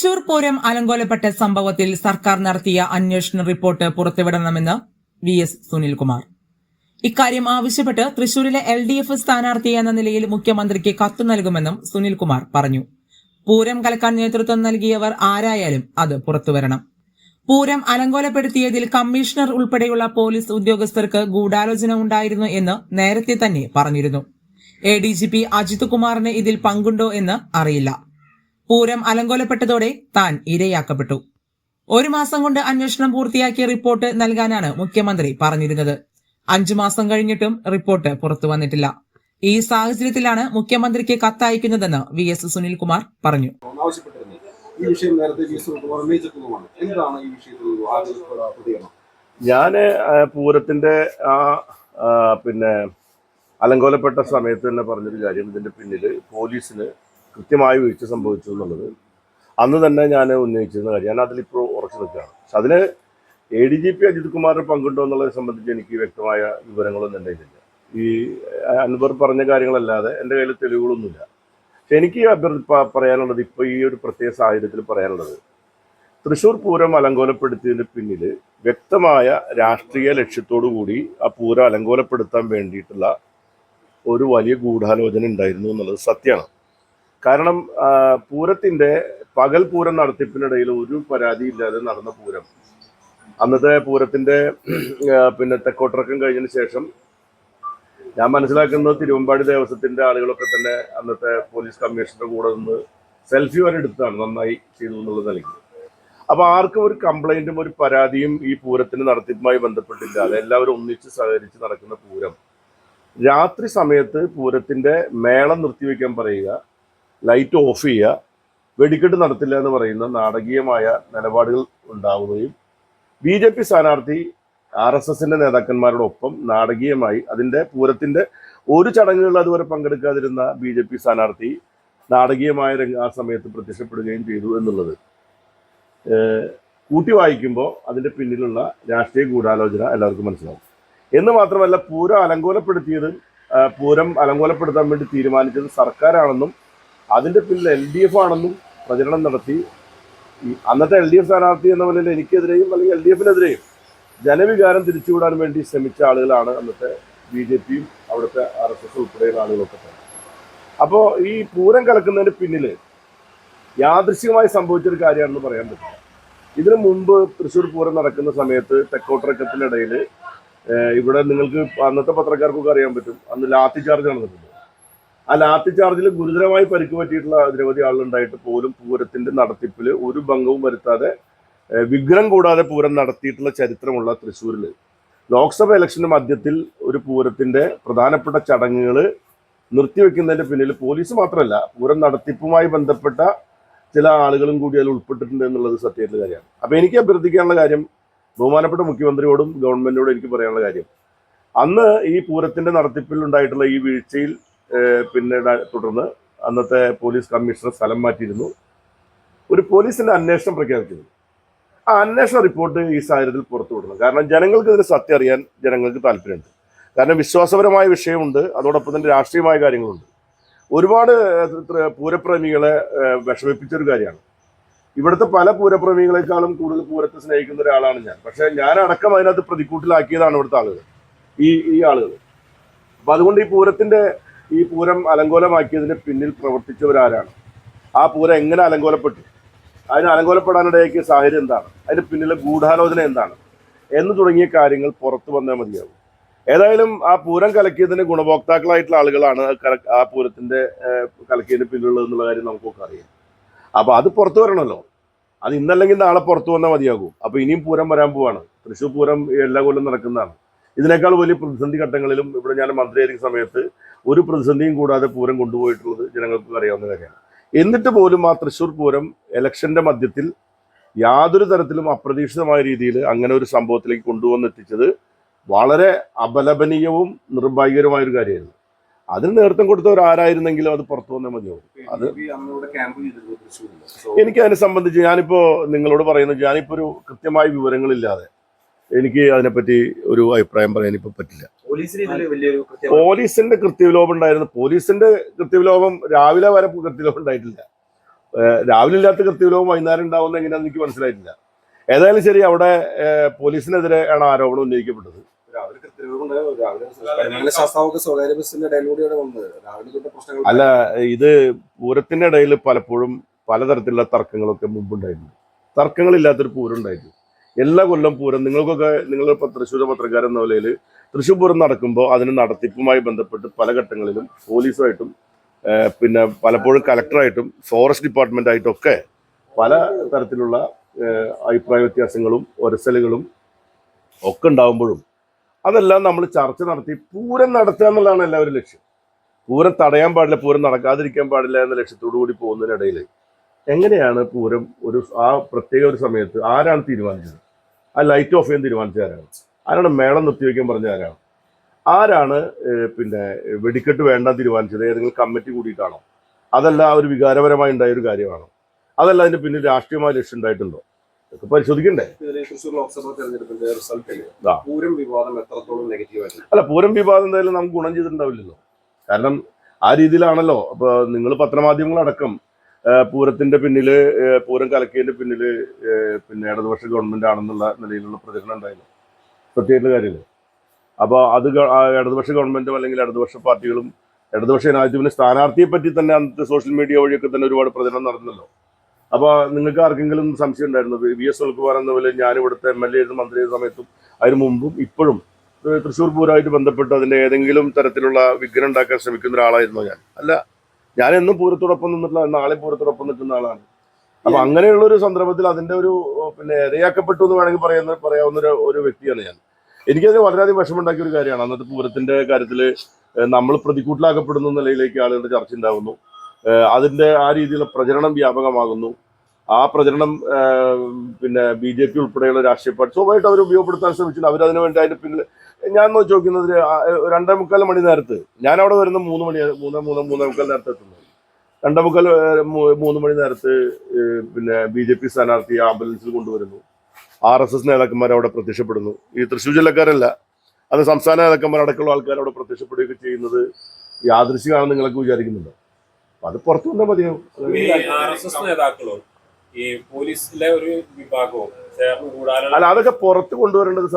തൃശൂർ പൂരം അലങ്കോലപ്പെട്ട സംഭവത്തിൽ സർക്കാർ നടത്തിയ അന്വേഷണ റിപ്പോർട്ട് പുറത്തുവിടണമെന്ന് വി എസ് സുനിൽകുമാർ. ഇക്കാര്യം ആവശ്യപ്പെട്ട് തൃശൂരിലെ എൽ ഡി എഫ് സ്ഥാനാർത്ഥി എന്ന നിലയിൽ മുഖ്യമന്ത്രിക്ക് കത്ത് നൽകുമെന്നും സുനിൽകുമാർ പറഞ്ഞു. പൂരം കലക്കാൻ നേതൃത്വം നൽകിയവർ ആരായാലും അത് പുറത്തുവരണം. പൂരം അലങ്കോലപ്പെടുത്തിയതിൽ കമ്മീഷണർ ഉൾപ്പെടെയുള്ള പോലീസ് ഉദ്യോഗസ്ഥർക്ക് ഗൂഢാലോചന ഉണ്ടായിരുന്നു എന്ന് നേരത്തെ തന്നെ പറഞ്ഞിരുന്നു. A D G P Ajith കുമാറിന് ഇതിൽ പങ്കുണ്ടോ എന്ന് അറിയില്ല. പൂരം അലങ്കോലപ്പെട്ടതോടെ താൻ ഇരയാക്കപ്പെട്ടു. ഒരു മാസം കൊണ്ട് അന്വേഷണം പൂർത്തിയാക്കിയ റിപ്പോർട്ട് നൽകാനാണ് മുഖ്യമന്ത്രി പറഞ്ഞിരുന്നത്. അഞ്ചു മാസം കഴിഞ്ഞിട്ടും റിപ്പോർട്ട് പുറത്തു വന്നിട്ടില്ല. ഈ സാഹചര്യത്തിലാണ് മുഖ്യമന്ത്രിക്ക് കത്തയക്കുന്നതെന്ന് വി എസ് സുനിൽകുമാർ പറഞ്ഞു. ഞാൻ ഈ വിഷയം നേരത്തെ എന്താണ് ഈ വിഷയത്തിൽ ഞാൻ പൂരത്തിന്റെ ആ ആ, പിന്നെ അലങ്കോലപ്പെട്ട സമയത്ത് തന്നെ പറഞ്ഞൊരു കാര്യം ഇതിന്റെ പിന്നിൽ പോലീസിന് കൃത്യമായ വീഴ്ച സംഭവിച്ചു എന്നുള്ളത്. അന്ന് തന്നെ ഞാൻ ഉന്നയിച്ചിരുന്ന കാര്യം. ഞാൻ അതിലിപ്പോൾ ഉറച്ചു നിൽക്കുകയാണ്. പക്ഷെ അതിന് A D G P Ajith കുമാറിന് പങ്കുണ്ടോ എന്നുള്ളതിനെ സംബന്ധിച്ച് എനിക്ക് വ്യക്തമായ വിവരങ്ങളൊന്നും എന്റെ കയ്യിലില്ല. ഈ അൻവർ പറഞ്ഞ കാര്യങ്ങളല്ലാതെ എന്റെ കയ്യിൽ തെളിവുകളൊന്നുമില്ല. പക്ഷെ എനിക്ക് പറയാനുള്ളത് ഇപ്പോൾ ഈ ഒരു പ്രത്യേക സാഹചര്യത്തിൽ പറയാനുള്ളത് തൃശ്ശൂർ പൂരം അലങ്കോലപ്പെടുത്തിയതിന് പിന്നിൽ വ്യക്തമായ രാഷ്ട്രീയ ലക്ഷ്യത്തോടു കൂടി ആ പൂരം അലങ്കോലപ്പെടുത്താൻ വേണ്ടിയിട്ടുള്ള ഒരു വലിയ ഗൂഢാലോചന ഉണ്ടായിരുന്നു എന്നുള്ളത് സത്യമാണ്. കാരണം പൂരത്തിന്റെ പകൽ പൂരം നടത്തിപ്പിനിടയിൽ ഒരു പരാതിയില്ലാതെ നടന്ന പൂരം. അന്നത്തെ പൂരത്തിന്റെ പിന്നെ തെക്കോട്ടിറക്കം കഴിഞ്ഞതിന് ശേഷം ഞാൻ മനസ്സിലാക്കുന്നത് തിരുവമ്പാടി ദേവസ്വത്തിന്റെ ആളുകളൊക്കെ തന്നെ അന്നത്തെ പോലീസ് കമ്മീഷണറുടെ കൂടെ നിന്ന് സെൽഫി വരെ എടുത്താണ് നന്നായി ചെയ്തു എന്നുള്ളത് നൽകി അപ്പൊ ആർക്കും ഒരു കംപ്ലൈന്റും ഒരു പരാതിയും ഈ പൂരത്തിന്റെ നടത്തിപ്പുമായി ബന്ധപ്പെട്ടില്ലാതെ എല്ലാവരും ഒന്നിച്ച് സഹകരിച്ച് നടക്കുന്ന പൂരം. രാത്രി സമയത്ത് പൂരത്തിന്റെ മേളം നിർത്തിവെക്കാൻ പറയുക. ലൈറ്റ് ഓഫ് ചെയ്യുക. വെടിക്കെട്ട് നടത്തില്ല എന്ന് പറയുന്ന നാടകീയമായ നിലപാടുകൾ ഉണ്ടാവുകയും ബി ജെ പി സ്ഥാനാർത്ഥി ആർ എസ് എസിന്റെ നേതാക്കന്മാരോടൊപ്പം നാടകീയമായി അതിന്റെ പൂരത്തിന്റെ ഒരു ചടങ്ങുകളിൽ അതുവരെ പങ്കെടുക്കാതിരുന്ന ബി ജെ പി സ്ഥാനാർത്ഥി നാടകീയമായ രംഗ ആ സമയത്ത് പ്രത്യക്ഷപ്പെടുകയും ചെയ്തു എന്നുള്ളത്. കൂട്ടി വായിക്കുമ്പോൾ അതിന്റെ പിന്നിലുള്ള രാഷ്ട്രീയ ഗൂഢാലോചന എല്ലാവർക്കും മനസ്സിലാവും. എന്ന് മാത്രമല്ല പൂരം അലങ്കോലപ്പെടുത്തിയത് പൂരം അലങ്കോലപ്പെടുത്താൻ വേണ്ടി തീരുമാനിച്ചത് സർക്കാരാണെന്നും അതിന്റെ പിന്നിൽ എൽ ഡി എഫ് ആണെന്നും പ്രചരണം നടത്തി. അന്നത്തെ എൽ ഡി എഫ് സ്ഥാനാർത്ഥി എന്ന നിലയിൽ എനിക്കെതിരെയും അല്ലെങ്കിൽ എൽ ഡി എഫിനെതിരെയും ജനവികാരം തിരിച്ചുവിടാൻ വേണ്ടി ശ്രമിച്ച ആളുകളാണ് അന്നത്തെ ബി ജെ പിയും അവിടുത്തെ ആർ എസ് എസ് ഉൾപ്പെടെയുള്ള ആളുകളൊക്കെ തന്നെ. അപ്പോൾ ഈ പൂരം കലക്കുന്നതിന് പിന്നിൽ യാദൃശ്ചികമായി സംഭവിച്ചൊരു കാര്യമാണെന്ന് പറയാൻ പറ്റില്ല. ഇതിനു മുമ്പ് തൃശ്ശൂർ പൂരം നടക്കുന്ന സമയത്ത് തെക്കോട്ടിറക്കത്തിനിടയിൽ ഇവിടെ നിങ്ങൾക്ക് അന്നത്തെ പത്രക്കാർക്കൊക്കെ അറിയാൻ പറ്റും. അന്ന് ലാത്തി ചാർജ് നടന്നിട്ടുണ്ട്. ആ ലാത്തി ചാർജിൽ ഗുരുതരമായി പരിക്ക് പറ്റിയിട്ടുള്ള നിരവധി ആളുണ്ടായിട്ട് പോലും പൂരത്തിന്റെ നടത്തിപ്പിൽ ഒരു ഭംഗവും വരുത്താതെ വിഗ്രഹം കൂടാതെ പൂരം നടത്തിയിട്ടുള്ള ചരിത്രമുള്ള തൃശ്ശൂരിൽ ലോക്സഭ ഇലക്ഷന്റെ മധ്യത്തിൽ ഒരു പൂരത്തിന്റെ പ്രധാനപ്പെട്ട ചടങ്ങുകൾ നിർത്തിവെക്കുന്നതിന്റെ പിന്നിൽ പോലീസ് മാത്രമല്ല പൂരം നടത്തിപ്പുമായി ബന്ധപ്പെട്ട ചില ആളുകളും കൂടി അതിൽ ഉൾപ്പെട്ടിട്ടുണ്ട് എന്നുള്ളത് സത്യമായിട്ടുള്ള കാര്യമാണ്. അപ്പൊ എനിക്ക് അഭ്യർത്ഥിക്കാനുള്ള കാര്യം ബഹുമാനപ്പെട്ട മുഖ്യമന്ത്രിയോടും ഗവൺമെന്റിനോടും എനിക്ക് പറയാനുള്ള കാര്യം. അന്ന് ഈ പൂരത്തിന്റെ നടത്തിപ്പിൽ ഉണ്ടായിട്ടുള്ള ഈ വീഴ്ചയിൽ പിന്നെ തുടർന്ന് അന്നത്തെ പോലീസ് കമ്മീഷണർ സ്ഥലം മാറ്റിയിരുന്നു. ഒരു പോലീസിന്റെ അന്വേഷണം പ്രഖ്യാപിച്ചിരുന്നു ആ അന്വേഷണ റിപ്പോർട്ട് ഈ സാഹചര്യത്തിൽ പുറത്തു വിടണം. കാരണം ജനങ്ങൾക്ക് ഇതിന് സത്യം അറിയാൻ ജനങ്ങൾക്ക് താല്പര്യമുണ്ട്. കാരണം വിശ്വാസപരമായ വിഷയമുണ്ട്. അതോടൊപ്പം തന്നെ രാഷ്ട്രീയമായ കാര്യങ്ങളുണ്ട്. ഒരുപാട് പൂരപ്രേമികളെ വിഷമിപ്പിച്ചൊരു കാര്യമാണ്. ഇവിടുത്തെ പല പൂരപ്രേമികളെക്കാളും കൂടുതൽ പൂരത്തെ സ്നേഹിക്കുന്ന ഒരാളാണ് ഞാൻ. പക്ഷെ ഞാൻ അടക്കം അതിനകത്ത് പ്രതിക്കൂട്ടിലാക്കിയതാണ് ഇവിടുത്തെ ആളുകൾ. ഈ ഈ ആളുകൾ. അപ്പൊ അതുകൊണ്ട് ഈ പൂരത്തിന്റെ ഈ പൂരം അലങ്കോലമാക്കിയതിന് പിന്നിൽ പ്രവർത്തിച്ചവരാരാണ്? ആ പൂരം എങ്ങനെ അലങ്കോലപ്പെട്ടു? അതിന് അലങ്കോലപ്പെടാനിടയാക്കിയ സാഹചര്യം എന്താണ്? അതിന് പിന്നിലെ ഗൂഢാലോചന എന്താണ്? എന്ന് തുടങ്ങിയ കാര്യങ്ങൾ പുറത്തു വന്നാൽ മതിയാവും. ഏതായാലും ആ പൂരം കലക്കിയതിന് ഗുണഭോക്താക്കളായിട്ടുള്ള ആളുകളാണ് ആ പൂരത്തിന്റെ കലക്കിയതിന് പിന്നിലുള്ളത് എന്നുള്ള കാര്യം നമുക്കൊക്കെ അറിയാം. അപ്പൊ അത് പുറത്തു വരണമല്ലോ അത് ഇന്നല്ലെങ്കിൽ നാളെ പുറത്തു വന്നാൽ മതിയാകും. അപ്പൊ ഇനിയും പൂരം വരാൻ പോവാണ്. തൃശ്ശൂർ പൂരം എല്ലാ കൊല്ലം നടക്കുന്നതാണ്. ഇതിനേക്കാൾ വലിയ പ്രതിസന്ധി ഘട്ടങ്ങളിലും ഇവിടെ ഞാൻ മന്ത്രിയായിരിക്കുന്ന സമയത്ത് ഒരു പ്രതിസന്ധിയും കൂടാതെ പൂരം കൊണ്ടുപോയിട്ടുള്ളത് ജനങ്ങൾക്ക് അറിയാവുന്ന കാര്യമാണ്. എന്നിട്ട് പോലും ആ തൃശ്ശൂർ പൂരം ഇലക്ഷന്റെ മധ്യത്തിൽ യാതൊരു തരത്തിലും അപ്രതീക്ഷിതമായ രീതിയിൽ അങ്ങനെ ഒരു സംഭവത്തിലേക്ക് കൊണ്ടുവന്നെത്തിച്ചത് വളരെ അപലപനീയവും നിർഭാഗ്യകരമായ ഒരു കാര്യമായിരുന്നു. അതിന് നേതൃത്വം കൊടുത്തവർ ആരായിരുന്നെങ്കിലും അത് പുറത്തു വന്നാൽ മതിയാവും. അത് എനിക്ക് അതിനെ സംബന്ധിച്ച് ഞാനിപ്പോ നിങ്ങളോട് പറയുന്നത് ഞാനിപ്പോ ഒരു കൃത്യമായ വിവരങ്ങളില്ലാതെ എനിക്ക് അതിനെപ്പറ്റി ഒരു അഭിപ്രായം പറയാൻ ഇപ്പൊ പറ്റില്ല. പോലീസിന്റെ കൃത്യവിലോപം ഉണ്ടായിരുന്നു. പോലീസിന്റെ കൃത്യവിലോപം രാവിലെ വരെ കൃത്യവിലോപം ഉണ്ടായിട്ടില്ല. രാവിലെ ഇല്ലാത്ത കൃത്യവിലോപം വൈകുന്നേരം ഉണ്ടാവുന്ന എങ്ങനെയാണെന്ന് എനിക്ക് മനസ്സിലായിട്ടില്ല. ഏതായാലും ശരി അവിടെ പോലീസിനെതിരെ ആണ് ആരോപണം ഉന്നയിക്കപ്പെട്ടത്. അല്ല ഇത് പൂരത്തിന്റെ ഇടയിൽ പലപ്പോഴും പലതരത്തിലുള്ള തർക്കങ്ങളൊക്കെ മുമ്പുണ്ടായിരുന്നു തർക്കങ്ങളില്ലാത്തൊരു പൂരം ഉണ്ടായിരുന്നു എല്ലാ കൊല്ലം പൂരം നിങ്ങൾക്കൊക്കെ നിങ്ങൾ തൃശ്ശൂർ പത്രക്കാരൻ എന്ന നിലയിൽ തൃശ്ശൂർ പൂരം നടക്കുമ്പോൾ അതിന് നടത്തിപ്പുമായി ബന്ധപ്പെട്ട് പല ഘട്ടങ്ങളിലും പോലീസുമായിട്ടും പിന്നെ പലപ്പോഴും കലക്ടറായിട്ടും ഫോറസ്റ്റ് ഡിപ്പാർട്ട്മെന്റ് ഒക്കെ പല തരത്തിലുള്ള അഭിപ്രായ വ്യത്യാസങ്ങളും ഒരസലുകളും ഒക്കെ ഉണ്ടാകുമ്പോഴും അതെല്ലാം നമ്മൾ ചർച്ച നടത്തി പൂരം നടത്തുക എന്നുള്ളതാണ് എല്ലാവരും ലക്ഷ്യം. പൂരം തടയാൻ പാടില്ല പൂരം നടക്കാതിരിക്കാൻ പാടില്ല എന്ന ലക്ഷ്യത്തോടു കൂടി പോകുന്നതിനിടയിൽ എങ്ങനെയാണ് പൂരം ഒരു ആ പ്രത്യേക ഒരു സമയത്ത് ആരാണ് തീരുമാനിച്ചത്? ആ ലൈറ്റ് ഓഫ് ചെയ്യാൻ തീരുമാനിച്ച ആരാണ്? ആരാണ് മേളം നിർത്തിവെക്കാൻ പറഞ്ഞ ആരാണ്? ആരാണ് പിന്നെ വെടിക്കെട്ട് വേണ്ട തീരുമാനിച്ചത്? ഏതെങ്കിലും കമ്മിറ്റി കൂടിയിട്ടാണോ? അതല്ല ഒരു വികാരപരമായി ഉണ്ടായ ഒരു കാര്യമാണോ? അതല്ല അതിന്റെ പിന്നിൽ രാഷ്ട്രീയമായ ലക്ഷ്യം ഉണ്ടായിട്ടുണ്ടോ? ഇതൊക്കെ പരിശോധിക്കണ്ടേ? തൃശ്ശൂർ ലോക്സഭാ തെരഞ്ഞെടുപ്പിന്റെ റിസൾട്ടിൽ ആ. പൂരം വിവാദം എത്രത്തോളം അല്ല പൂരം വിവാദം എന്തായാലും നമുക്ക് ഗുണം ചെയ്തിട്ടുണ്ടാവില്ലല്ലോ. കാരണം ആ രീതിയിലാണല്ലോ. അപ്പൊ നിങ്ങൾ പത്രമാധ്യമങ്ങളടക്കം പൂരത്തിന്റെ പിന്നിൽ പൂരം കലക്കിയതിന്റെ പിന്നിൽ പിന്നെ ഇടതുപക്ഷ ഗവൺമെന്റ് ആണെന്നുള്ള നിലയിലുള്ള പ്രചരണം ഉണ്ടായിരുന്നു സത്യമായിട്ടുള്ള കാര്യമില്ല? അപ്പൊ അത് ഇടതുപക്ഷ ഗവൺമെന്റും അല്ലെങ്കിൽ ഇടതുപക്ഷ പാർട്ടികളും ഇടതുപക്ഷ ജനാധിപത്യത്തിന്റെ സ്ഥാനാർത്ഥിയെ പറ്റി തന്നെ അന്നത്തെ സോഷ്യൽ മീഡിയ വഴിയൊക്കെ തന്നെ ഒരുപാട് പ്രചരണം നടന്നല്ലോ. അപ്പൊ നിങ്ങൾക്ക് ആർക്കെങ്കിലും സംശയം ഉണ്ടായിരുന്നു? വി എസ് സുൽക്കുമാർ എന്ന പോലെ ഞാൻ ഇവിടുത്തെ എം എൽ എ മന്ത്രി സമയത്തും അതിന് മുമ്പും ഇപ്പോഴും തൃശ്ശൂർ പൂരമായിട്ട് ബന്ധപ്പെട്ട് അതിന്റെ ഏതെങ്കിലും തരത്തിലുള്ള വിഘ്നം ഉണ്ടാക്കാൻ ശ്രമിക്കുന്ന ഒരാളായിരുന്നു ഞാൻ. അല്ല ഞാൻ എന്നും പൂരത്തോടൊപ്പം നിന്നിട്ടുള്ള നാളെ പൂരത്തോടൊപ്പം നിൽക്കുന്ന ആളാണ്. അപ്പൊ അങ്ങനെയുള്ള ഒരു സന്ദർഭത്തിൽ അതിന്റെ ഒരു പിന്നെ ഇരയാക്കപ്പെട്ടു എന്ന് വേണമെങ്കിൽ പറയുന്ന പറയാവുന്ന ഒരു ഒരു വ്യക്തിയാണ് ഞാൻ. എനിക്കതിന് വളരെയധികം വിഷമമുണ്ടാക്കിയ ഒരു കാര്യമാണ്. അന്നത്തെ പൂരത്തിന്റെ കാര്യത്തിൽ നമ്മൾ പ്രതികൂട്ടിലാക്കപ്പെടുന്ന നിലയിലേക്ക് ആളുകളുടെ ചർച്ച ഉണ്ടാകുന്നു അതിന്റെ ആ രീതിയിലുള്ള പ്രചരണം വ്യാപകമാകുന്നു. ആ പ്രചരണം പിന്നെ ബി ജെ പി ഉൾപ്പെടെയുള്ള രാഷ്ട്രീയ പാർട്ടി സ്വാഭാവികമായിട്ട് അവർ ഉപയോഗപ്പെടുത്താൻ ശ്രമിച്ചിട്ടുണ്ട്. അവരതിനു വേണ്ടി അതിന്റെ പിന്നിൽ ഞാൻ നോക്കി നോക്കുന്നത് രണ്ടേ മുക്കാൽ മണി നേരത്ത്. ഞാൻ അവിടെ വരുന്ന മൂന്ന് മണി മൂന്ന് മൂന്ന് മൂന്നേ മുക്കാൽ നേരത്തെ എത്തുന്നത് രണ്ടേ മുക്കാൽ മൂന്ന് മണി നേരത്ത് പിന്നെ ബി ജെ പി സ്ഥാനാർത്ഥി ആംബുലൻസിൽ കൊണ്ടുവരുന്നു. ആർ എസ് എസ് നേതാക്കന്മാർ അവിടെ പ്രത്യക്ഷപ്പെടുന്നു. ഈ തൃശ്ശൂർ ജില്ലക്കാരല്ല. അത് സംസ്ഥാന നേതാക്കന്മാർ അടക്കമുള്ള ആൾക്കാർ അവിടെ പ്രത്യക്ഷപ്പെടുകയൊക്കെ ചെയ്യുന്നത് യാദൃശ്യമാണെന്ന് നിങ്ങളൊക്കെ വിചാരിക്കുന്നുണ്ടോ. അത് പുറത്തു വന്നാൽ മതിയാവും. ഈ പോലീസിലെ ഒരു വിഭാഗവും അല്ല അതൊക്കെ പുറത്ത് കൊണ്ടുവരേണ്ടത്